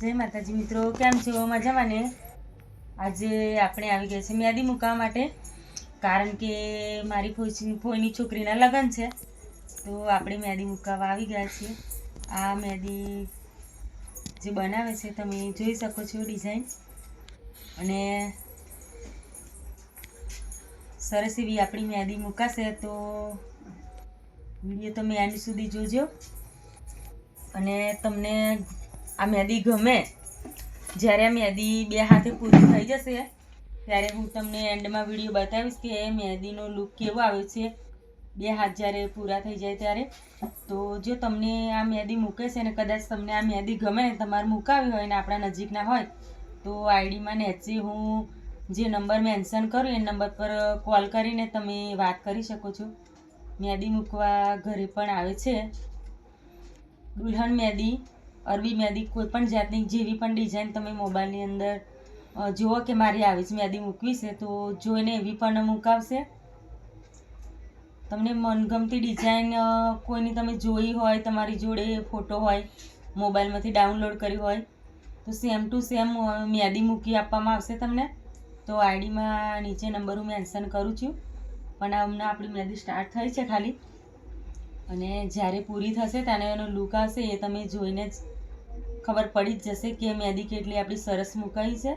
જય માતાજી મિત્રો, કેમ છો? મજામાં ને? આજે આપણે આવી ગયા છે મેદી મૂકવા માટે. કારણ કે મારી ફોઈની ફોઈની છોકરીના લગ્ન છે. તો આપણે મહેંદી મૂકાવવા આવી ગયા છીએ. આ મેદી જે બનાવે છે, તમે જોઈ શકો છો ડિઝાઇન. અને સરસ એવી આપણી મહેંદી મૂકાશે તો વીડિયો તમે એન્ડ સુધી જોજો. અને તમને આ મેદી ગમે, જ્યારે આ મેદી બે હાથે પૂરી થઈ જશે, ત્યારે હું તમને એન્ડમાં વીડિયો બતાવીશ કે મહેંદીનો લુક કેવો આવે છે. બે હાથ જ્યારે પૂરા થઈ જાય ત્યારે. તો જો તમને આ મહેંદી મૂકે છે ને કદાચ તમને આ મહેંદી ગમે ને તમારે મૂકાવી હોય ને આપણા નજીકના હોય, તો આઈડીમાં નેચી હું જે નંબર મેન્શન કરું એ નંબર પર કોલ કરીને તમે વાત કરી શકો છો. મહેંદી મૂકવા ઘરે પણ આવે છે. દુલ્હન મહેંદી અરબી મેંદી કોઈ પણ જાતની જેવી પણ ડિઝાઇન તમે મોબાઈલની અંદર જુઓ કે મારી આવી જ મહેંદી મૂકવી છે, તો જોઈને એવી પણ મૂકાવશે તમને મનગમતી ડિઝાઇન કોઈની તમે જોઈ હોય, તમારી જોડે ફોટો હોય મોબાઈલમાંથી ડાઉનલોડ કરી હોય, તો સેમ ટુ સેમ મહેંદી મૂકી આપવામાં આવશે તમને. તો આઈડીમાં નીચે નંબર હું મેન્શન કરું છું. પણ હમણાં આપણી મહેંદી સ્ટાર્ટ થઈ છે ખાલી. અને જ્યારે પૂરી થશે ત્યારે એનો લુક આવશે એ તમે જોઈને જ ખબર પડી જ જશે કે મહેંદી કેટલી આપણી સરસ મુકાઈ છે.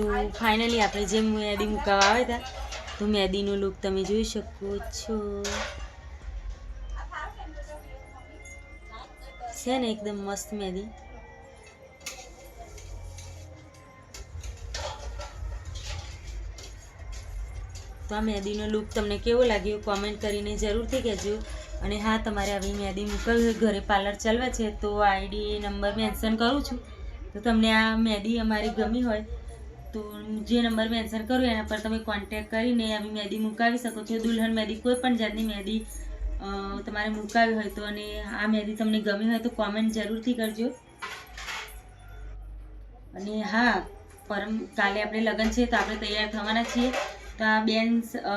તો ફાઇનલી આપણે જેમ મહેંદી મુકાવા આવ્યા હતા તો મેદીનો લુક તમે જોઈ શકો છો. છે ને એકદમ મસ્ત મહેંદી તો આ મહેંદીનો લુક તમને કેવો લાગ્યો કોમેન્ટ કરીને જરૂરથી કહેજો. અને હા, તમારે આવી મહેંદી મૂકવી હોય, ઘરે પાર્લર ચાલવા છે, તો આઈડી નંબર મેન્શન કરું છું. તો તમને આ મહેંદી અમારી ગમી હોય તો જે નંબર મેન્શન કરું એના પર તમે કોન્ટેક કરીને આવી મહેંદી મુકાવી શકો છો. દુલ્હન મહેંદી કોઈ પણ જાતની મહેંદી તમારે મુકાવી હોય તો અને આ મહેંદી તમને ગમી હોય તો કોમેન્ટ જરૂરથી કરજો. અને હા, પરમ, કાલે આપણે લગ્ન છે તો આપણે તૈયાર થવાના છીએ. તો આ બેન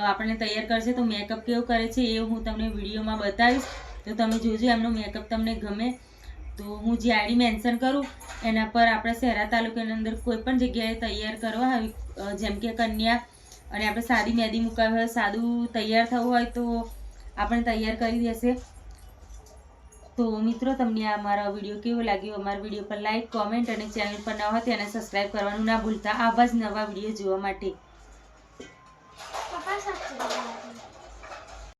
આપણને તૈયાર કરશે તો મેકઅપ કેવું કરે છે એ હું તમને વિડીયોમાં બતાવીશ. તો તમે જોજો, એમનો મેકઅપ તમને ગમે. તો હું જે આઈડી મેન્શન કરું, એના પર આપણે શહેરા તાલુકાની અંદર કોઈ પણ જગ્યાએ તૈયાર કરવા આવી જેમ કે કન્યા અને આપણે સાદી મેદી મુકાવી હોય, સાદું તૈયાર થવું હોય તો આપણે તૈયાર કરી દેશે. તો મિત્રો, તમને આ મારો વીડિયો કેવો લાગ્યો? અમારા વીડિયો પર લાઇક કોમેન્ટ અને ચેનલ પર નવા હોય તેને સબસ્ક્રાઈબ કરવાનું ના ભૂલતા. આવા જ નવા વીડિયો જોવા માટે.